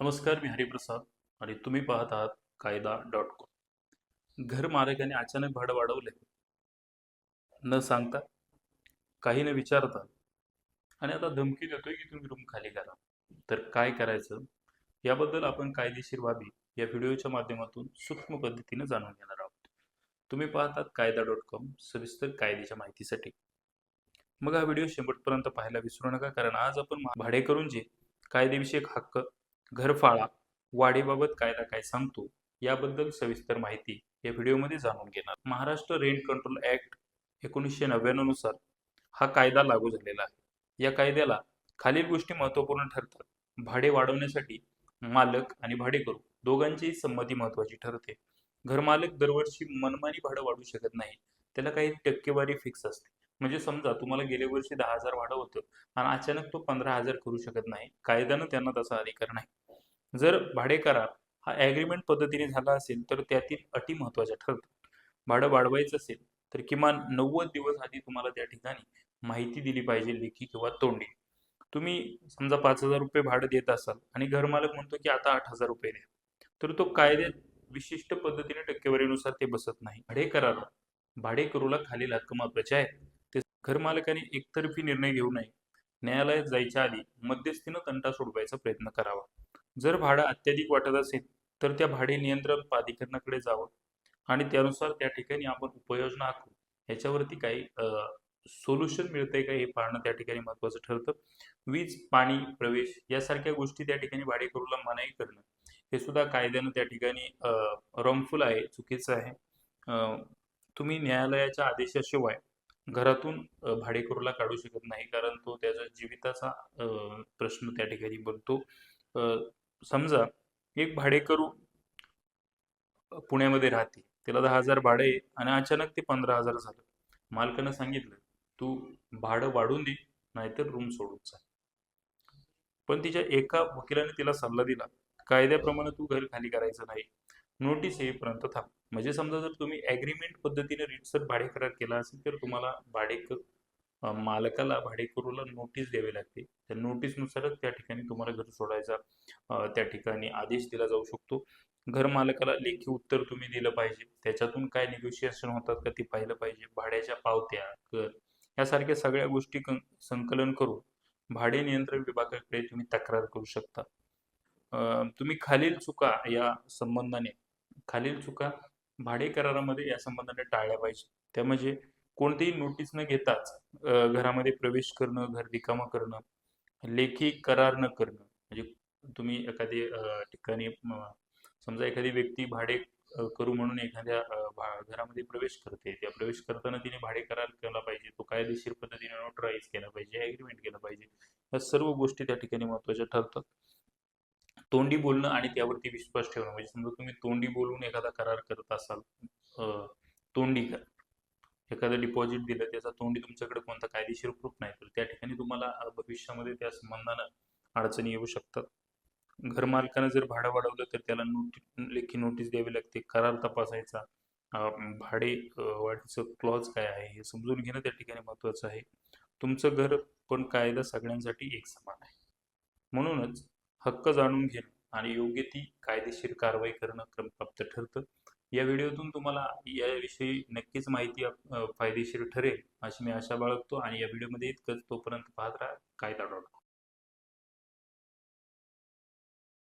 नमस्कार मी हरिप्रसाद आणि तुम्ही पाहत आहात कायदा डॉट कॉम. घर मालकाने अचानक भाडं वाढवले. न सांगता काही न विचारता आणि आता धमकी देतोय की तुम्ही रूम खाली करा. तर काय करायचं? याबद्दल आपण कायदेशीर बाबी या व्हिडिओच्या माध्यमातून सूक्ष्म पद्धतीने जाणून घेणार आहोत. तुम्ही पाहतात कायदा डॉट कॉम सविस्तर कायद्याच्या माहितीसाठी. मग हा व्हिडिओ शेवटपर्यंत पाहायला विसरू नका कारण आज आपण भाडेकरूंचे कायदेविषयक हक्क घरफाळा वाढीबाबत कायदा काय सांगतो याबद्दल सविस्तर माहिती या व्हिडिओमध्ये जाणून घेणार. महाराष्ट्र रेंट कंट्रोल ऍक्ट एकोणीसशे नव्याण्णवनुसार हा कायदा लागू झालेला आहे. या कायद्याला खालील गोष्टी महत्त्वपूर्ण ठरतात. भाडे वाढवण्यासाठी मालक आणि भाडेकरू दोघांचीही संमती महत्वाची ठरते. घरमालक दरवर्षी मनमानी भाडं वाढवू शकत नाही. त्याला काही टक्केवारी फिक्स असते. म्हणजे समजा तुम्हाला गेल्या वर्षी दहा हजार भाडं होतं आणि अचानक तो पंधरा हजार करू शकत नाही. कायद्यानं त्यांना तसा अधिकार नाही. जर भाडेकरार हा ॲग्रीमेंट पद्धतीने झाला असेल तर त्यातील अटी महत्त्वाच्या ठरतात. भाडं वाढवायचं असेल तर किमान नव्वद दिवस आधी तुम्हाला त्या ठिकाणी माहिती दिली पाहिजे लेखी किंवा तोंडी. तुम्ही समजा पाच हजार रुपये भाडं देत असाल आणि घरमालक म्हणतो की आता आठ हजार रुपये द्या तर तो कायद्यात विशिष्ट पद्धतीने टक्केवारीनुसार ते बसत नाही. भाडे करार भाडेकरूला खालील हक्क महत्त्वाचे आहेत. ते घरमालकाने एकतर्फी निर्णय घेऊ नये. न्यायालयात जायच्या आधी मध्यस्थीनं तंटा सोडवायचा प्रयत्न करावा. जर भाडं अत्याधिक वाटत असेल तर त्या भाडे नियंत्रण प्राधिकरणाकडे जावं. आणि त्यानुसार त्या ठिकाणी आपण उपाययोजना आखू. ह्याच्यावरती काही सोल्युशन मिळतंय का हे पाहणं त्या ठिकाणी महत्वाचं ठरतं. वीज पाणी प्रवेश यासारख्या गोष्टी त्या ठिकाणी भाडेकरूला मनाई करणं. हे सुद्धा कायद्यानं त्या ठिकाणी रॉंगफुल आहे चुकीचं आहे. तुम्ही न्यायालयाच्या आदेशाशिवाय घरातून भाडेकरूला काढू शकत नाही कारण तो त्याच्या जीविताचा प्रश्न त्या ठिकाणी बनतो. समजा एक भाडेकरू पुण्यामध्ये राहते त्याला दहा हजार भाडे आणि अचानक ते पंधरा हजार झालं. मालकानं सांगितलं तू भाडं वाढून दे नाहीतर रूम सोडून जा. पण तिच्या एका वकिलाने तिला सल्ला दिला कायद्याप्रमाणे तू घर खाली करायचं नाही. नोटीस येईपर्यंत थांब. म्हणजे समजा जर तुम्ही ॲग्रीमेंट पद्धतीने रिटसर भाडे करार केला असेल तर तुम्हाला भाडे मालकाला भाडेकरूला नोटीस द्यावी लागते. त्या नोटीसनुसारच त्या ठिकाणी तुम्हाला घर सोडायचा त्या ठिकाणी आदेश दिला जाऊ शकतो. घर मालकाला लेखी उत्तर तुम्ही दिलं पाहिजे. त्याच्यातून काय निगोशिएशन होतात का ते पाहिलं पाहिजे. भाड्याच्या पावत्या कर यासारख्या सगळ्या गोष्टी संकलन करून भाडे नियंत्रण विभागाकडे तुम्ही तक्रार करू शकता. तुम्ही खालील चुका या संबंधाने खालील चुका भाडे करारामध्ये या संबंधाने टाळल्या पाहिजे. त्या म्हणजे कोणतीही नोटीस न घेताच घरामध्ये प्रवेश करणं घर रिकामा करणं लेखी करार न करणं. म्हणजे तुम्ही एखादी ठिकाणी समजा एखादी व्यक्ती भाडे करू म्हणून एखाद्या घरामध्ये प्रवेश करते. त्या प्रवेश करताना तिने भाडे करार केला पाहिजे. तो कायदेशीर पद्धतीने नोटराईज केला पाहिजे ॲग्रीमेंट केलं पाहिजे. या सर्व गोष्टी त्या ठिकाणी महत्त्वाच्या ठरतात. तोंडी बोलणं आणि त्यावरती विश्वास ठेवणं. म्हणजे समजा तुम्ही तोंडी बोलून एखादा करार करत असाल तोंडी करा. एखादं डिपॉझिट दिलं त्याचा तोंडी तुमच्याकडे कोणता कायदेशीर प्रूफ नाही तर त्या ठिकाणी तुम्हाला भविष्यामध्ये त्या संबंधानं अडचणी येऊ शकतात. घरमालकानं जर भाडं वाढवलं तर त्याला नोटी लेखी नोटीस द्यावी लागते. करार तपासायचा. भाडे वाढीचं क्लॉज काय आहे हे समजून घेणं त्या ठिकाणी महत्त्वाचं आहे. तुमचं घर पण कायदा सगळ्यांसाठी एक समान आहे. म्हणूनच हक्क जाणून घेणं आणि योग्य ती कायदेशीर कारवाई करणं क्रमप्राप्त ठरतं. या व्हिडिओतून तुम्हाला याविषयी नक्कीच माहिती फायदेशीर ठरेल अशी मी आशा बाळगतो आणि या व्हिडिओमध्ये इतकंच. तोपर्यंत पाहत राहा कायदा डॉट